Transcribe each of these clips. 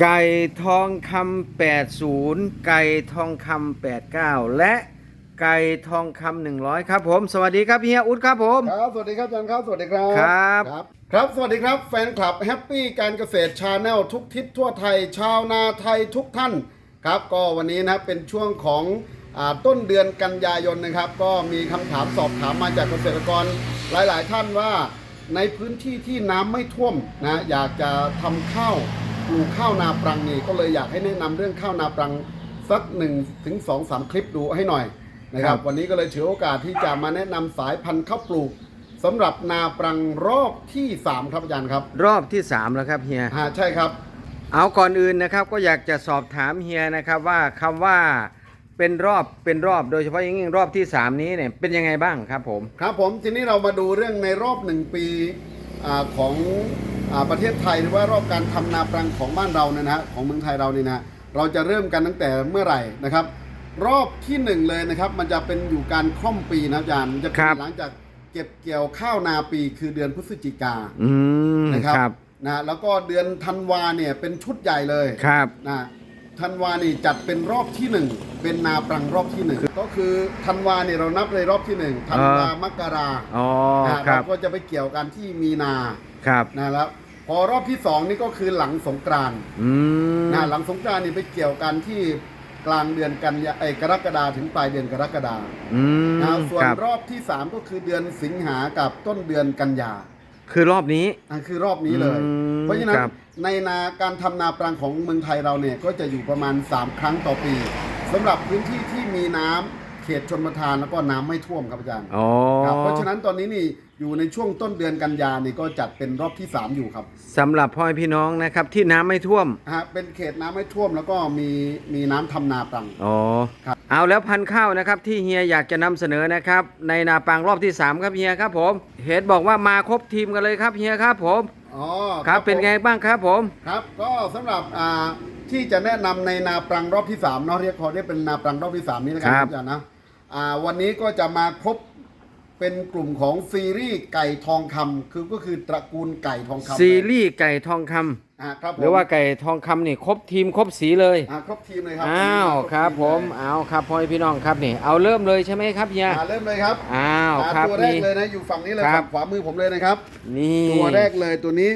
ไก่ทองคำ80 ไก่ทองคำ89 และไก่ทองคำ100ครับผม สวัสดีครับเฮียอุ๊ดครับผม ครับ สวัสดีครับอาจารย์ครับ สวัสดีครับ ครับ ครับ ครับ สวัสดีครับแฟนคลับแฮปปี้การเกษตรชาแนลทุกทิศทั่วไทย ชาวนาไทยทุกท่าน ครับ ก็วันนี้นะครับเป็นช่วงของอาต้นเดือนกันยายนนะครับ ก็มีคำถามสอบถามมาจากเกษตรกรหลาย ๆ ท่านว่าในพื้นที่ที่น้ำไม่ท่วมนะอยากจะทำข้าวป ลูกข้าวนาปรังนี่ก็เลยอยากให้แนะนำเรื่องข้าวนาปรังสักหนึ่งถึงสองสามคลิปดูให้หน่อยนะครับ วันนี้ก็เลยถือโอกาสที่จะมาแนะนำสายพันธุ์ข้าวปลูกสำหรับนาปรังรอบที่ 3 ครับอาจารย์ครับ รอบที่ 3 แล้วครับเฮียอ่าใช่ครับ เอาก่อนอื่นนะครับก็อยากจะสอบถามเฮียนะครับว่าคำว่าเป็นรอบเป็นรอบโดยเฉพาะอย่างยิ่งรอบที่ 3 นี้เนี่ยเป็นยังไงบ้างครับผม ครับผมทีนี้เรามาดูเรื่องในรอบหนึ่งปีอาของอา ประเทศไทยหรือว่ารอบการทำนาปรังของบ้านเราเนี่ยนะฮะของเมืองไทยเราเนี่ยนะฮะเราจะเริ่มกันตั้งแต่เมื่อไหร่นะครับ รอบที่หนึ่งเลยนะครับ มันจะเป็นอยู่การคล่อมปีนะอาจารย์มันจะเป็ครันบหลังจากเก็บเกี่ยวข้าวนาปีคือเดือนพฤศจิกาอืมนะครับครับนะแล้วก็เดือนธันวาเนี่ยเป็นชุดใหญ่เลยครับนะธันวานี่จัดเป็นรอบที่หนึ่งเป็นนาปรังรอบที่หนึ่งก็คือธันวาเนี่ยเรานับเลยรอบที่หนึ่งธันวามกราอ๋อนะครับเราก็จะไปเกี่ยวกันที่มีนา ครับนะแล้วพอรอบที่สองนี่ก็คือหลังสงกรานต์อืมนะหลังสงกรานต์นี่ไปเกี่ยวกันที่กลางเดือนกันยาไอ้ยกรกฎาถึงปลายเดือนกรกฎาอืมนะส่วนครับรอบที่สามก็คือเดือนสิงหากับต้นเดือนกันยา คือรอบนี้ อะคือรอบนี้เลย อืมเพราะฉะนั้นครับในนาการทำนาปรังของเมืองไทยเราเนี่ยก็จะอยู่ประมาณ 3 ครั้งต่อปีสำหรับพื้นที่ที่มีน้ำเข ตชนประทานแล้วก็น้ำไม่ท่วมครับอาจารย์อ๋อครับเพราะฉะนั้นตอนนี้นี่อยู่ในช่วงต้นเดือนกันยานี่ก็จัดเป็นรอบที่ 3 อยู่ครับสำหรับพ่อแม่พี่น้องนะครับที่น้ำไม่ท่วมฮะเป็นเขตน้ำไม่ท่วมแล้วก็มีมีน้ำทำนาปรัง อ๋อครับ เอาแล้วพันธุ์ข้าวนะครับที่เฮียอยากจะนำเสนอนะครับ ในนาปังรอบที่ 3 ครับเฮียครับผมเห็นบอกว่ามาครบทีมกันเลยครับเฮียครับผมอ๋อครับเป็นไงบ้างครับผม ครับ ก็สำหรับอ่าที่จะแนะนำในนาปรังรอบที่3เนาะเรียกขอเรียกเป็นนาปรังรอบที่ 3 นี้นะครับอาจารย์นะอ่า วันนี้ก็จะมาพบเป็นกลุ่มของซีรีส์ไก่ทองคำคือก็คือตระกูลไก่ทองคำซีรีส์ไก่ทองคำอ่าครับผมหรือว่าไก่ทองคำนี่ครบทีมครบสีเลยอ่าครบทีมเลยครัอ้าวครับผมเอาครับพ่อแม่พี่น้องครับนี่เอาเริ่มเลยใช่ไหมครับเฮียอ่าเริ่มเลยครับอ้าวอ่าครับตัวแรกนี่เลยนะอยู่ฝั่งนี้เลยครับฝั่งขวามือผมเลยนะครับนี่ตัวแรกเลยตัวนี้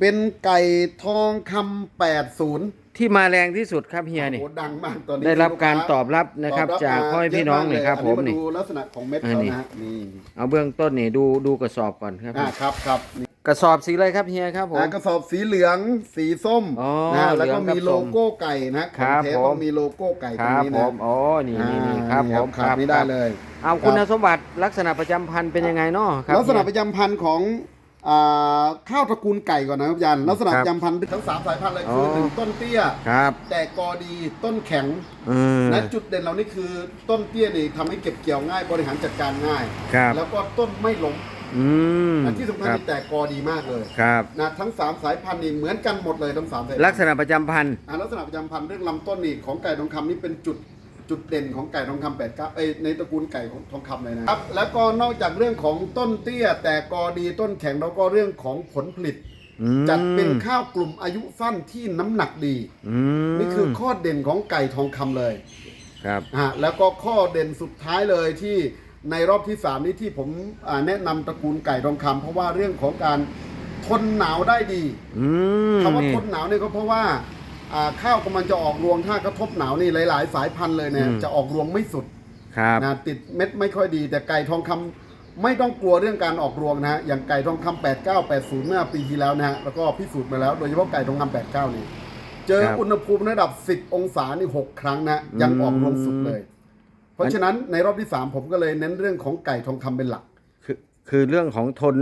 เป็นไก่ทองคำ80 ที่มาแรงที่สุดครับเฮียนี่ โอ้ดังมากตอนนี้ได้รับการลูค้ตอบรับนะครับตอบจากพ่อแม่พี่น้องนี่ครับเยผอะมมากเลยนี่อันนี้มาดูลักษณะของเม็ดอันเขานี้นะฮะนี่เอาเบื้องต้นนี่ดูดูกระสอบก่อนครับ อ่าครับครับนี่กระสอบสีอะไรครับเฮียครับผม อ่ากระสอบสีเหลืองสีส้มอ๋อนะแล้วก็เหลืองกับมีโลโก้ไก่นะครัของบเทปผม ต้องมีโลโก้ไก่คตรงรับนี้ผนะมอ๋อนี่นี่นี่อ่าครับผมขาดไม่ได้เลย เอาคุณสมบัติลักษณะประจำพันธุ์เป็นยังไงเนาะครับลักษณะประจำพันธุ์ของ อ่าข้าวตระกูลไก่ก่อนนะครับอาจารย์ลักษณะคปรับระจำพันธุ์ทั้งสามสายพันธุ์เลยคือออ หนึ่งต้นเตี้ย ครับแต่กอดีต้นแข็งเออนะจุดเด่นเรานี่คือต้นเตี้ยนี่ทำให้เก็บเกี่ยวง่ายบริหารจัดการง่าย ครับ แล้วก็ต้นไม่ล้มอืมอันที่สำคัญครับที่แต่กอดีมากเลยครับ นะทั้งสามสายพันธุ์นี่เหมือนกันหมดเลยทั้งสามสายพันธุ์ ลักษณะประจำพันธุ์ อ่าลักษณะประจำพันธุ์เรื่องลำต้นนี่ของไก่ทองคำนี่เป็นจุด จุดเด่นของไก่ทองคำแปดเก้าเอ้ยในตระกูลไก่ของทองคำเลยนะครับแล้วก็นอกจากเรื่องของต้นเตี้ย แต่กอดีต้นแข็งแล้วก็เรื่องของผลผลิต อืมจัดเป็นข้าวกลุ่มอายุสั้นที่น้ำหนักดี อืมนี่คือข้อเด่นของไก่ทองคำเลย ครับ อ่าแล้วก็ข้อเด่นสุดท้ายเลยที่ในรอบที่สามนี้ที่ผมอ่าแนะนำตระกูลไก่ทองคำเพราะว่าเรื่องของการทนหนาวได้ดีอืมคำว่านี่ทนหนาวเนี่ยก็เพราะว่าอ่า ข้าวกำลังจะออกรวงถ้ากระทบหนาวนี่หลาย ๆ สายพันธุ์เลยเนี่ยอืม จะออกรวงไม่สุดครับ นะติดเม็ดไม่ค่อยดี แต่ไก่ทองคำไม่ต้องกลัวเรื่องการออกรวงนะฮะอย่างไก่ทองคำ89 80 เมื่อปีที่แล้วนะฮะแล้วก็พิสูจน์มาแล้วโดยเฉพาะไก่ทองคำ89นี่เจอครับอุณหภูมิระดับ 10 องศานี่6ครั้งนะยังออกรวงสุดเลย เพราะฉะนั้นในรอบที่3ผมก็เลยเน้นเรื่องของไก่ทองคำเป็นหลัก คือคือเรื่องของทน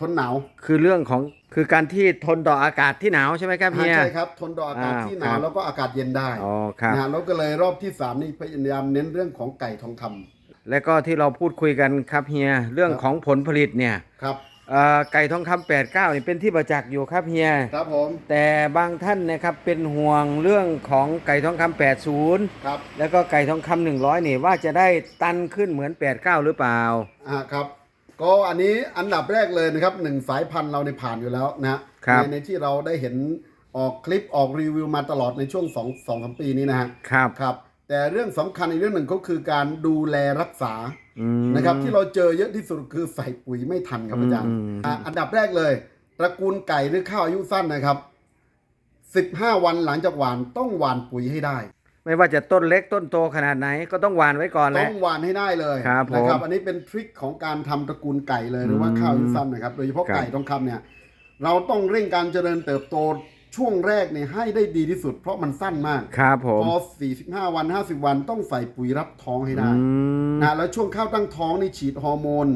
ทนหนาว คือเรื่องของ คือการที่ทนต่ออากาศที่หนาวใช่ไหมครับเฮียใช่ครับ ทนต่ออากาศอ้าวที่หนาครัวบแล้วก็อากาศเย็นได้อ๋อครับนะฮะแล้วก็เลยรอบที่สามนี่พยายามเน้นเรื่องของไก่ทองคำและก็ที่เราพูดคุยกันครับเฮียเรื่องครับของผลผลิตเนี่ยครับเอ่อไก่ทองคำ89นี่เป็นที่ประจักษ์อยู่ครับเฮียครับผมแต่บางท่านนะครับเป็นห่วงเรื่องของไก่ทองคำ80ครับแล้วก็ไก่ทองคำ100นี่ว่าจะได้ตันขึ้นเหมือน89หรือเปล่าอ่าครับ ก็อันนี้อันดับแรกเลยนะครับหนึ่งสายพันธุ์เราในผ่านอยู่แล้วนะฮะครับ ในในที่เราได้เห็นออกคลิปออกรีวิวมาตลอดในช่วง2องสองสามปีนี้นะฮะครับครับ แต่เรื่องสำคัญอีกเรื่องหนึ่งก็คือการดูแลรักษาอืม นะครับ ที่เราเจอเยอะที่สุดคือใส่ปุ๋ยไม่ทันครับอาจารย์อืมอืมอะอันดับแรกเลยตระกูลไก่หรือข้าวอายุสั้นนะครับ 15 วันหลังจากหวานต้องหวานปุ๋ยให้ได้ ไม่ว่าจะต้นเล็กต้นโตขนาดไหนก็ต้องหวานไว้ก่อนแหต้ละ องหวานให้ได้เลยครับผมนะครับ อันนี้เป็นทริคของการทำตระกูลไก่เลยหรือว่าอืมข้าวอายุสั้นนะครับ โดยเฉพาะครับ ไก่ทองคำเนี่ย เราต้องเร่งการเจริญเติบโตช่วงแรกเนี่ยให้ได้ดีที่สุด เพราะมันสั้นมาก ครับผมพอ 45 วัน 50 วันต้องใส่ปุ๋ยรับท้องให้ได้อืม นะแล้วช่วงข้าวตั้งท้องนี่ฉีดฮอร์โมน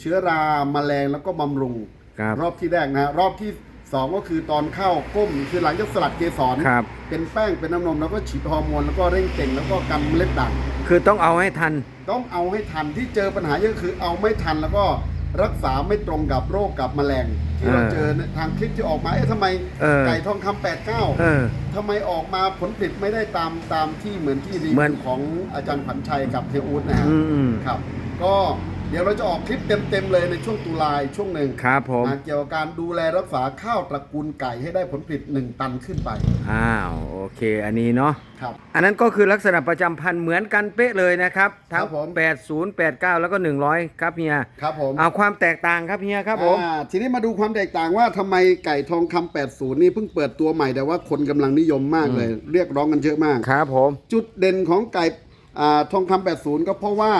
เชื้อรา แมลงแล้วก็บำรุง ครับ รอบที่แรกนะ รอบที่ สองก็คือตอนเข้าก้มคือหลังจากสลัดเกสรครับ เป็นแป้งเป็นน้ำนมแล้วก็ฉีดฮอร์โมนแล้วก็เร่งเต่งแล้วก็กันเมล็ดด่างคือต้องเอาให้ทัน ต้องเอาให้ทันที่เจอปัญหาเยอะคือเอาไม่ทันแล้วก็รักษาไม่ตรงกับโรคกับแมลง ที่เราเออเจอทางคลิปที่ออกมาเอ๊ะทำไมเออไก่ทองคำแปดเก้าเออทำไมออกมาผลผลิตไม่ได้ตามตามที่เหมือนที่รีเหมืวิอน วของอาจารย์ผันชัยกับเทอูดนะฮะอืมอืมครับ ก็ เดี๋ยวเราจะออกคลิปเต็มๆเลยในช่วงตุลาช่วงหนึ่งครับผม นะเกี่ยวกับการดูแลรักษาข้าวตระกูลไก่ให้ได้ผลผลิต 1 ตันขึ้นไปอ้าวโอเคอันนี้เนาะ ครับ อันนั้นก็คือลักษณะประจำพันธุ์เหมือนกันเป๊ะเลยนะครับทั้คงรับผม 80 89 แล้วก็ 100 ครับเฮียครับผมเอาความแตกต่างครับเฮียครับผม อ่าทีนี้มาดูความแตกต่างว่าทำไมไก่ทองคำ80 นี่เพิ่งเปิดตัวใหม่แต่ว่าคนกำลังนิยมมากเลย เรียกร้องกันเยอะมาก ครับผม จุดเด่นของไก่อ่าทองคำ80 ก็เพราะว่า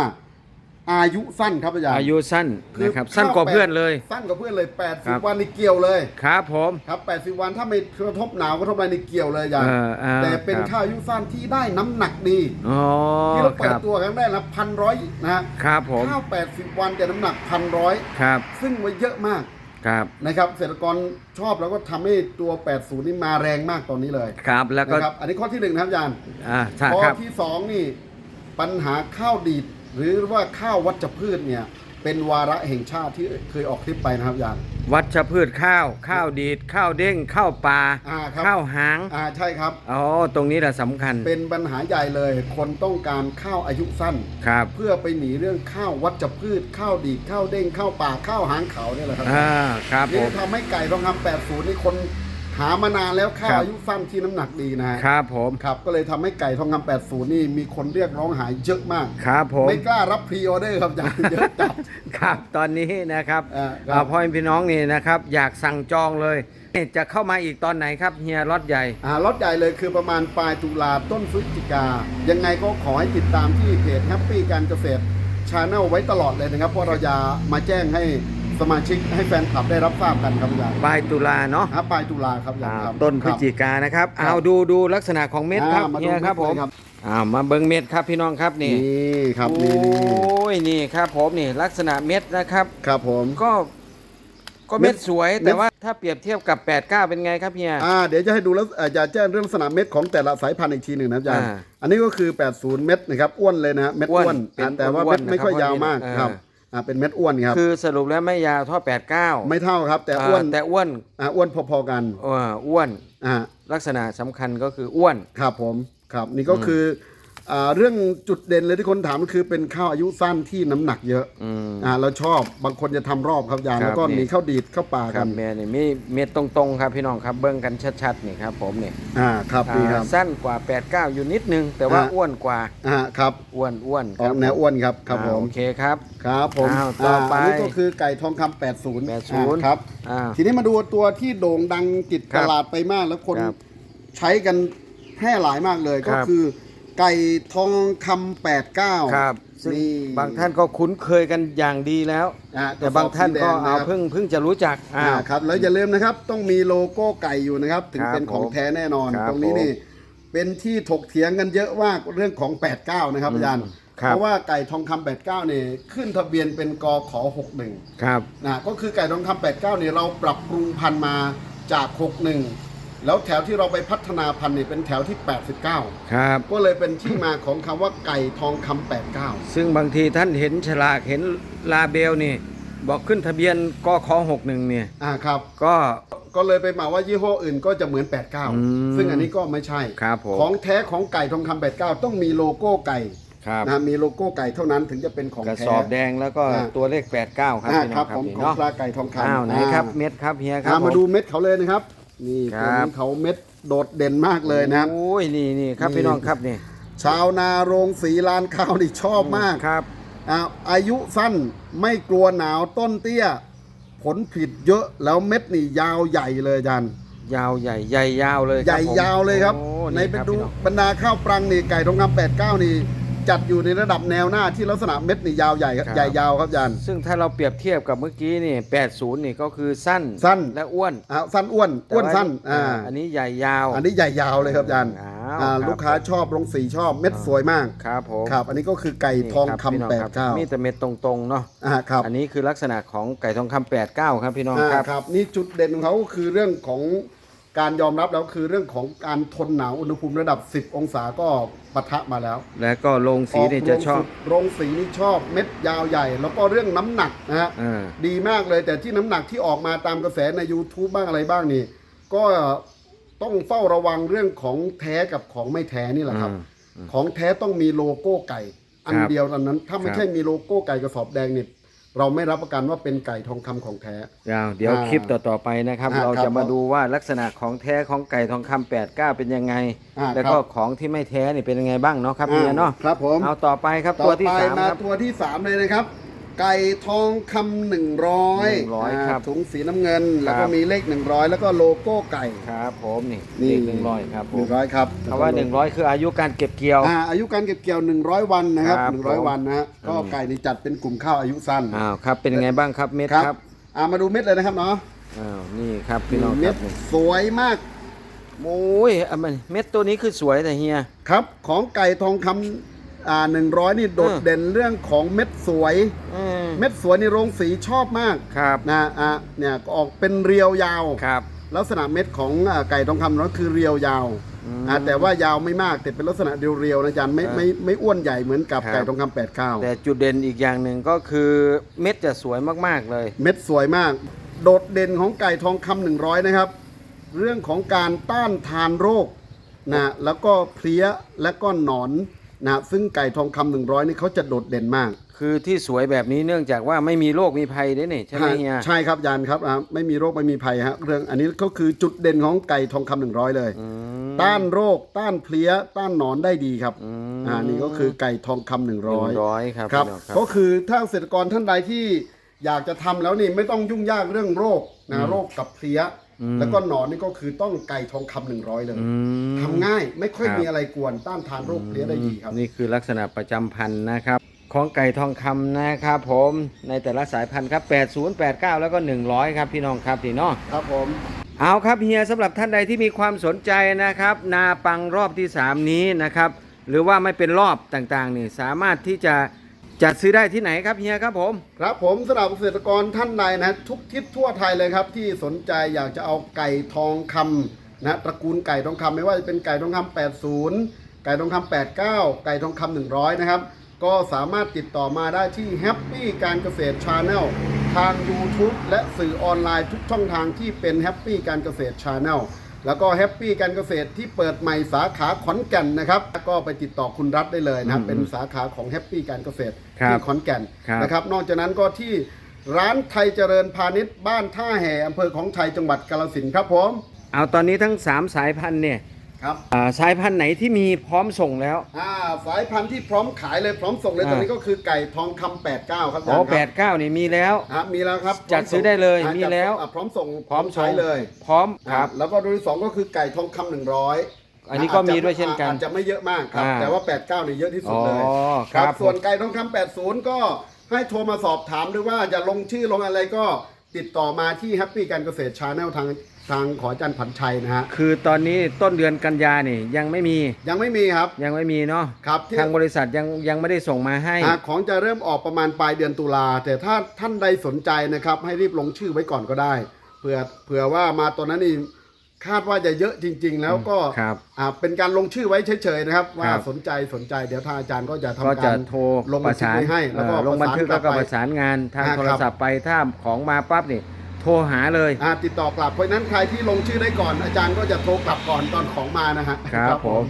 อายุสั้นครับอาจารย์อายุสั้นอนะครับสั้นกว่าเพื่อนเลย สั้นกว่าเพื่อนเลยครับ80 วันนี่เกี่ยวเลยครับผมครับ 80 วันถ้าไม่กระทบหนาวกระทบอะไรนี่เกี่ยวเลยอาจารเอย์ออ่าแต่เป็นครับข้าวอายุสั้นที่ได้น้ำหนักดีอ๋อที่เราคเปิดรับตัวครั้งแรกนะพันร้อยนะฮะครับผมข้าว 80 วันแต่น้ำหนักพันร้อยครับ ซึ่งมันเยอะมากครับนะครับเกษตรกรชอบแล้วก็ทำให้ตัว 80 นี่มาแรงมากตอนนี้เลยครับแล้วก็นะครับอันนี้ข้อที่หนึ่งนะครับอาจารย์อ่าใช่ข้อครับที่สองนี่ปัญหาข้าวดีด หรือว่าข้าววัชพืชเนี่ยเป็นวาระแห่งชาติที่เคยออกคลิปไปนะครับอาจารย์ วัชพืชข้าว ข้าวดีด ข้าวเด้ง ข้าวปลาอ่าครับ ข้าวหางอ่าใช่ครับ อ๋อตรงนี้แหละสำคัญเป็นปัญหาใหญ่เลย คนต้องการข้าวอายุสั้น ครับเพื่อไปหนีเรื่องข้าววัชพืช ข้าวดีดข้าวเด้งข้าวป่าข้าวหางเขาเนี่ยแหละครับอ่าครับผนี่มทำให้ไก่ทองคำ80นี่คน หามานานแล้วข้าควรับ อายุสั้นที่น้ำหนักดีนะฮะครับผมครับก็เลยทำให้ไก่ทองคำ80 นี่มีคนเรียกร้องหายเยอะมาก ครับผม ไม่กล้ารับพรีออเดอร์ครับอาจารย์เยอะจัด ครับตอนนี้นะครับอ่าครับ อ่าพ่อแม่พี่น้องนี่นะครับ อยากสั่งจองเลยนี่จะเข้ามาอีกตอนไหนครับเฮียรถใหญ่ อ่ารถใหญ่เลยคือประมาณปลายตุลาต้นพฤศจิกา ยังไงก็ขอให้ติดตามที่เพจแฮปปี้การเกษตรชาแนลไว้ตลอดเลยนะครับ เพราะเราจะมาแจ้งให้ สมาชิกให้แฟนคลับได้รับทราบกันครับอาจารย์ปลายตุลาเนาะอ่าปลายตุลาครับอาจารอ่าย์ครับต้นพฤศจิคกานะครับครับเอาดูดูลักษณะของเม็ดครับอ่ามาดูเฮียครับเม็ผดมเลยครับ อ่ามาเบิ้งเม็ดครับพี่น้องครับนี่นี่ครับโอ้นี่นี่ยนี่ครับผมนี่ลักษณะเม็ดนะครับ ครับผม ก็ก็เม็เม็ดดสวยเม็แต่ด ว่าถ้าเปรียบเทียบกับ 89 เป็นไงครับเฮีย อ่าเดี๋ยวจะให้ดูแล้วอ่าจะแจ้งเรื่องลักษณะเม็ดของแต่ละสายพันธุ์อีกทีหนึ่งนะครับอาจารย์อ่าอันนี้ก็คือ 80 เม็ดนะครับอ้วนเลยนะฮะเม็ดอ้วนอ้วนเป็นอ่าแต่ว่าอ้วนเม็ดไม่ค่อยนะครับยาวมากอ่าครับ อ่าเป็นเม็ดอ้วนครับ คือสรุปแล้วไม่ยาวเท่า89ไม่เท่าครับ แต่อ้วนาแต่อ้วนอ่าอ้วนพอๆกันเอ่ออ้วนอ่าลักษณะสำคัญก็คืออ้วนครับผมครับนี่ก็คืออ่า เรื่องจุดเด่นเลยที่คนถามก็คือเป็นข้าวอายุสั้นที่น้ำหนักเยอะอืมอ่าเราชอบบางคนจะทำรอบครับอาจารย์ครับแล้วก็นี่มีข้าวดีดข้าวป่าคกัรับนแม่นี่มีเม็ดตรงๆครับพี่น้องครับเบิ้งกันชัดๆนี่ครับผมนี่อ่าครับนี่ครับอ่าสั้นกว่า89อยู่นิดนึง แต่ว่าอ่าอ้วนกว่าอ่าครับอ้วนอ้วนออกแนวอ้วนครับครับอ่าผมโอเคครับครับผมอ้าวต่อไปนนี้ก็คือไก่ทองคำ80 80ครับอ่าทีนี้มาดูตัวที่โด่งดังติดครัตบลาดไปมากแล้วคนครับใช้กันแพร่หลายมากเลยครัก็บคือ ไก่ทองคำ89ครับซึ่งนี่บางท่านก็คุ้นเคยกันอย่างดีแล้ว อ่าแต่บางท่านก็ระสบสีแดงเอานะครับเพิ่งเพิ่งจะรู้จักอ่า อ่าครับแล้วอย่าลืมนะครับต้องมีโลโก้ไก่อยู่นะครับ ถึงครับเป็นของผมแท้แน่นอน ครับตรงนี้ผมนี่เป็นที่ถกเถียงกันเยอะมากเรื่องของ 89 นะครับอาจารย์ครับ เพราะว่าไก่ทองคำ89เนี่ยขึ้นทะเบียนเป็นกข61 ครับ นะก็คือไก่ทองคำ89เนี่ยเราปรับปรุงพันธุ์มาจาก 61 แล้วแถวที่เราไปพัฒนาพันธุ์เนี่ยเป็นแถวที่ 89 ครับ ก็เลยเป็นที่มาของคำว่าไก่ทองคำ89 ซึ่งบางทีท่านเห็นฉลากเห็นลาเบลนี่ บอกขึ้นทะเบียนกข61เนี่ย อ่าครับ ก็ ก็เลยไปมาว่ายี่ห้ออื่นก็จะเหมือนอืม89 ซึ่งอันนี้ก็ไม่ใช่ ครับผม ของแท้ของไก่ทองคำ89 ต้องมีโลโก้ไก่ครับนะมีโลโก้ไก่เท่านั้นถึงจะเป็นของกระแท้ สอบแดงแล้วก็อ่า ตัวเลข 89 ครับอ่าพี่น้ครัอบงครัผบมนี่ของเนาะปลาไก่ทองคำอ้าวไหนครับอ่าเม็ดครับเฮียครับอ่ามาผดูเม็ดเขาเลยนะครับ นี่คตัรัวบนี้เขาเม็ดโดดเด่นมากเลยนะครับ โอ้ยนี่นี่ครับนี่ พี่น้องครับนี่ชาวนาโรงสีลานข้าวนี่ชอบมากครับ อ่าอายุสั้นไม่กลัวหนาวต้นเตี้ย ผลผิดเยอะแล้วเม็ดนี่ยาวใหญ่เลยอาจารย์ยาวใหญ่ใหญ่ยาวเลยใหญ่ผมยาวเลยครับ โอ้ในนี่เป็นครับดูพี่น้องบรรดาข้าวปรังนี่ไก่ทองคำแปดเก้านี่ จัดอยู่ในระดับแนวหน้าที่ลักษณะเม็ดนี่ยาวใหญ่ครับครับ ใหญ่ยาวครับอาจารย์ ซึ่งถ้าเราเปรียบเทียบกับเมื่อกี้นี่ 80 นี่ก็คือสั้นสั้น และอ้วนอ่าสั้นอ้วนแต่อ้วนว่าสั้นอ่าอันนี้ใหญ่ยาว อันนี้ใหญ่ยาวเลยครับอาจารย์อ้าวอ่าครับ ลูกค้าชอบลงสีชอบเม็ดสวยมากครับผมครับ อันนี้ก็คือไก่นี่ทองรับคำพี่น้แปดรับเก้ามีแต่เม็ดตรงๆเนาะอ่าครับอันนี้คือลักษณะของไก่ทองคำ89ครับพี่น้องอ่าครับ ครับนี่จุดเด่นของเขาก็คือเรื่องของ การยอมรับแล้วคือเรื่องของการทนหนาวอุณหภูมิระดับ 10 องศาก็ปะทะมาแล้วและก็ลงสีนี่จะชอบ โรงสีนี่ชอบเม็ดยาวใหญ่ แล้วก็เรื่องน้ำหนักนะฮะอ่า ดีมากเลยแต่ที่น้ำหนักที่ออกมาตามกระแสใน YouTube บ้างอะไรบ้างนี่ ก็ต้องเฝ้าระวังเรื่องของแท้กับของไม่แท้นี่แหละครับ ของแท้ต้องมีโลโก้ไก่ อันครับเดียวเท่านั้น ถ้าไม่ครับ ใช่มีโลโก้ไก่กระสอบแดงนี่ เราไม่รับประกันว่าเป็นไก่ทองคำของแท้ยาวเดี๋ยวอ่าคลิปต่อๆไปนะครับ อ่าเราครัจะบมาดูว่าลักษณะของแท้ของไก่ทองคำ89เป็นยังไง อ่าแล้วก็ครับ ของที่ไม่แท้นี่เป็นยังไงบ้างเนาะครับเฮียเนาะอ่ครับผมเอาต่อไปครับต่ตัวอที่ไปสามมาครับตัวที่สามเลยนะครับ ไก่ทองคำหนึ่งร้อย100ครับ ถุงสีน้ำเงิน แล้วครัก็บมีเลขหนึ่งร้อยแล้วก็โลโก้ไก่ ครับผมนี่นี่เลขหนึ่งร้อยครับผหนึ่มงร้อยครับคำว่าหนึ่งร้อยคืออายุการเก็บเกี่ยว อ่าอายุการเก็บเกี่ยว100วันนะครับครับ100วันนะฮะก็อืมไก่นี่จัดเป็นกลุ่มข้าวอายุสั้นอ้าวครับ เป็นยังไงบ้างครับเม็ดครับอ่ามาดูเม็ดเลยนะครับเนาะอ้าวนี่ครับพี่น้องคเม็รัดบนี่สวยมากโอ้ยอะมันเม็ดตัวนี้คือสวยแต่เฮียครับ ของไก่ทองคำ อ่า100นี่โดดอืมเด่นเรื่องของเม็ดสวย อืมเม็ดสวยในโรงสีชอบมากครับนะอะเนี่ยก็ออกเป็นเรียวยาว ครับ ลักษณะเม็ดของอ่าไก่ทองคำนั้นคือเรียวยาวอืมอ่าแต่ว่ายาวไม่มากแต่เป็นลักษณะเรียวๆนะอาจารย์ไม่อ่าไม่ไม่อ้วนใหญ่เหมือนกับครับ ไก่ทองคำแปดเก้า แต่จุดเด่นอีกอย่างหนึ่งก็คือเม็ดจะสวยมากๆเลย เม็ดสวยมาก โดดเด่นของไก่ทองคำหนึ่งร้อยนะครับ เรื่องของการต้านทานโรคนะแล้วก็เพลี้ยและก็หนอน นะซึ่งไก่ทองคำหนึ่งร้อยนี่เขาจะโดดเด่นมาก คือที่สวยแบบนี้เนื่องจากว่าไม่มีโรคมีภัยด้วยนี่ใช่ไหมเฮียใช่ครับยานครับอ่าไม่มีโรคไม่มีภัยฮะเรื่องอันนี้ก็คือจุดเด่นของไก่ทองคำหนึ่งร้อยเลยอืมต้านโรคต้านเพลี้ยต้านหนอนได้ดีครับอืมอ่านี่ก็คือไก่ทองคำหนึ่งหนึ่ร้อยงร้อยครับครับพี่น้องครับ ก็คือถ้าเกษตรกรท่านใดที่อยากจะทำแล้วนี่ไม่ต้องยุ่งยากเรื่องโรคนะโรคกับเพลี้ยอืม แล้วก็หนอนนี่ก็คือต้องไก่ทองคำหนึ่งร้อยเลยอืมทำง่ายไม่ค่อยครับมีอะไรกวนต้านทานโรคเพลี้ยได้ดีครับนี่คือลักษณะประจำพันธุ์นะครับ ของไก่ทองคำนะครับผมในแต่ละสายพันธุ์ครับ80 89 แล้วก็ 100 ครับพี่น้องครับพี่เน้องครับผมเอาครับเฮียสำหรับท่านใดที่มีความสนใจนะครับ นาปังรอบที่ 3 นี้นะครับ หรือว่าไม่เป็นรอบต่างๆนี่สามารถที่จะ จัดซื้อได้ที่ไหนครับเฮียครับผม ครับผมสำหรับเกษตรกรท่านใดนะทุกทิศทั่วไทยเลยครับ ที่สนใจอยากจะเอาไก่ทองคำนะตระกูลไก่ทองคำไม่ว่าจะเป็นไก่ทองคำ80 ไก่ทองคำ89 ไก่ทองคำ100 นะครับ ก็สามารถติดต่อมาได้ที่ Happy การเกษตร Channel ทาง YouTube และสื่อออนไลน์ทุกช่องทางที่เป็น Happy การเกษตร Channel แล้ วก็ Happy การเกษตรที่เปิดใหม่สาขาขอนแก่นนะครับก็ไปติดต่อคุณรัฐได้เลยนะครับอืมเป็นสาขาของ Happy การเกษตรครับที่ขอนแก่นครับนะครับ นอกจากนั้นก็ที่ร้านไทยเจริญพาณิชย์บ้านท่าแห่อำเภอของไทยจังหวัดกาฬสินธุ์ครับผม เอาตอนนี้ทั้ง 3 สายพันธุ์เนี่ย ครับอ่าสายพันธุ์ไหนที่มีพร้อมส่งแล้ว อ่าสายพันธุ์ที่พร้อมขายเลยพร้อมส่งเลยอ่า ตอนนี้ก็คือไก่ทองคำ89 ครับอ๋ออาจารย์ครับ89นี่มีแล้วอะมีแล้วครับจัดซื้อได้เลยอะมีจัดแล้ว อะพร้อมส่งพร้อมใช้เลยพร้อมครับ อะแล้วก็โดยที่สองก็คือไก่ทองคำหนึ่งร้อยอันนี้ก็มีด้วยเช่นกัน อาจจะไม่เยอะมากครับ อ่าแต่ว่า 89เนี่ยเยอะที่สุดเลยอ๋อครับ ส่วนไก่ทองคำ80 ก็ให้โทรมาสอบถามหรือว่าจะลงชื่อลงอะไรก็ติดต่อมาที่ Happy การเกษตรชาแนลทาง ทางขออาจันผันชัยนะฮะคือตอนนี้ต้นเดือนกันยานี่ยังไม่มียังไม่มีครับยังไม่มีเนาะครับที่ทางบริษัทยังยังไม่ได้ส่งมาให้ อะของจะเริ่มออกประมาณปลายเดือนตุลาแต่ถ้าท่านใดสนใจนะครับ ให้รีบลงชื่อไว้ก่อนก็ได้เผื่อเผื่อว่ามาตอนนั้นนี่คาดว่าจะเยอะจริง ๆ แล้วก็ครับอ่าเป็นการลงชื่อไว้เฉยๆนะครับ ว่าครับ สนใจสนใจเดี๋ยวทางอาจารย์ก็จะทำก็จะการ โทรลงปบัระนทึกสานไว้ให้แล้วก็เอ่อลงบันทึกปแล้ระวก็สานกลับไปประสานงานทางอ่าโทรศัพท์ไปถ้าของมาปั๊บนี่ โทรหาเลย อ่าติดต่อกลับเพราะฉะนั้นใครที่ลงชื่อได้ก่อนอาจารย์ก็จะโทรกลับก่อนตอนของมานะฮะครับผม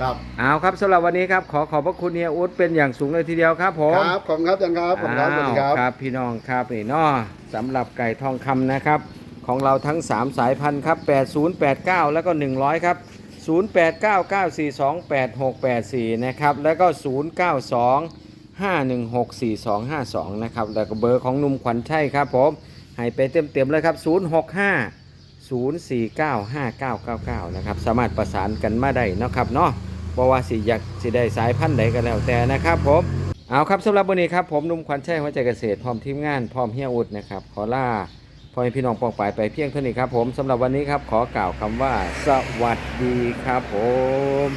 ครับเอาครับสำหรับวันนี้ครับขอขอบพระคุณเฮียอุ๊ดเป็นอย่างสูงเลยทีเดียวครับผมครับขอบคุณครับอาจารย์ครับขอบคุณครับสวัสดีครับ อ้าวครับพี่น้องครับนี่เนาะสำหรับไก่ทองคำนะครับขของเราทั้ง 3 สายพันธุ์ครับ 80 89 แล้วก็ 100 ครับ 0899428684 นะครับ แล้วก็ 092 5164252 นะครับ แล้วก็เบอร์ของหนุ่มขวัญชัยครับผม ให้ไปเต็มๆเลยครับ 065 0495999 นะครับ สามารถประสานกันมาได้นะครับเนาะเพราะว่าสิอยากสิได้สายพันธุ์ใดก็แล้วแต่นะครับผมเอาครับสำหรับวันนี้ครับผมนุ่มขวัญชัยหัวใจเกษตรพร้อมทีมงานพร้อมเฮียอุดนะครับขอล่าพ่อแม่พี่น้องปองปายไปเพียงเท่านี้ครับผมสำหรับวันนี้ครับขอกล่าวคำว่า สวัสดีครับผม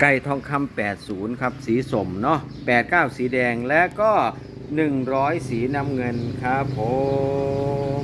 ไก่ทองคำ80 ครับสีสมเนาะ89 สีแดงและก็ 100 สีน้ำเงินครับผม